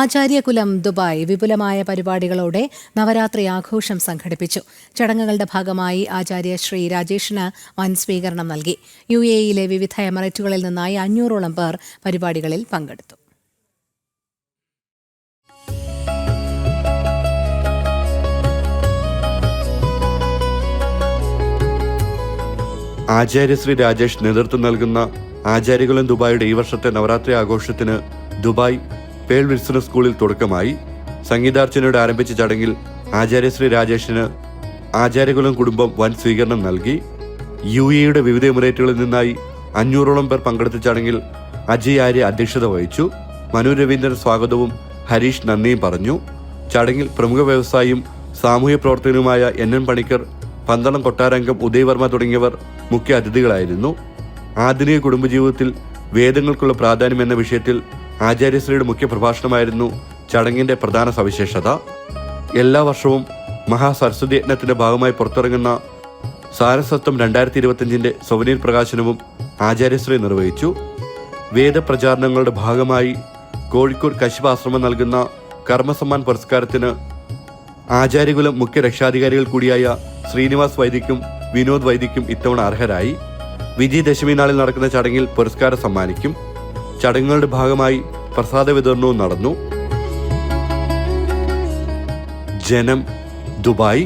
ആചാര്യകുലം Dubai വിപുലമായ പരിപാടികളോടെ നവരാത്രി ആഘോഷം സംഘടിപ്പിച്ചു. ചടങ്ങുകളുടെ ഭാഗമായി ആചാര്യ ശ്രീ രാജേഷിന് വൻ സ്വീകരണം നൽകി. യു എയിലെ വിവിധ എമറേറ്റുകളിൽ നിന്നായി അഞ്ഞൂറോളം പേർ പരിപാടികളിൽ പങ്കെടുത്തു. ആചാര്യശ്രീ രാജേഷ് നേതൃത്വം നൽകുന്ന ആചാര്യകുലം ദുബായിയുടെ ഈ വർഷത്തെ നവരാത്രി ആഘോഷത്തിന് ദുബായ് പേൾ വിൽസണ സ്കൂളിൽ തുടക്കമായി സംഗീതാർച്ചനയോട് ആരംഭിച്ച ചടങ്ങിൽ ആചാര്യശ്രീ രാജേഷിന് ആചാര്യകുലം കുടുംബം വൻ സ്വീകരണം നൽകി. യു എയുടെ വിവിധ എമിറേറ്റുകളിൽ നിന്നായി അഞ്ഞൂറോളം പേർ പങ്കെടുത്ത ചടങ്ങിൽ അജയ് ആര്യ അധ്യക്ഷത വഹിച്ചു. മനു രവീന്ദ്രൻ സ്വാഗതവും ഹരീഷ് നന്ദിയും പറഞ്ഞു. ചടങ്ങിൽ പ്രമുഖ വ്യവസായിയും സാമൂഹ്യ പ്രവർത്തകനുമായ എൻ എൻ പണിക്കർ പന്തളം കൊട്ടാരംഗം ഉദയവർമ്മ തുടങ്ങിയവർ മുഖ്യ അതിഥികളായിരുന്നു. ആധുനിക കുടുംബജീവിതത്തിൽ വേദങ്ങൾക്കുള്ള പ്രാധാന്യം എന്ന വിഷയത്തിൽ ആചാര്യശ്രീയുടെ മുഖ്യ പ്രഭാഷണമായിരുന്നു പ്രധാന സവിശേഷത. എല്ലാ വർഷവും മഹാസരസ്വതി യജ്ഞത്തിന്റെ ഭാഗമായി പുറത്തിറങ്ങുന്ന സാരസത്വം രണ്ടായിരത്തി ഇരുപത്തിയഞ്ചിന്റെ സൗനീർ പ്രകാശനവും ആചാര്യശ്രീ നിർവഹിച്ചു. വേദപ്രചാരണങ്ങളുടെ ഭാഗമായി കോഴിക്കോട് കശിപാശ്രമം നൽകുന്ന കർമ്മസമ്മാൻ പുരസ്കാരത്തിന് ആചാര്യകുലം മുഖ്യ രക്ഷാധികാരികൾ കൂടിയായ ശ്രീനിവാസ് വൈദിക്കും വിനോദ് വൈദിക്കും ഇത്തവണ അർഹരായി. വിജയദശമി നാളിൽ നടക്കുന്ന ചടങ്ങിൽ പുരസ്കാരം സമ്മാനിക്കും. ചടങ്ങുകളുടെ ഭാഗമായി പ്രസാദ വിതരണവും നടന്നു. ജനം ദുബായ്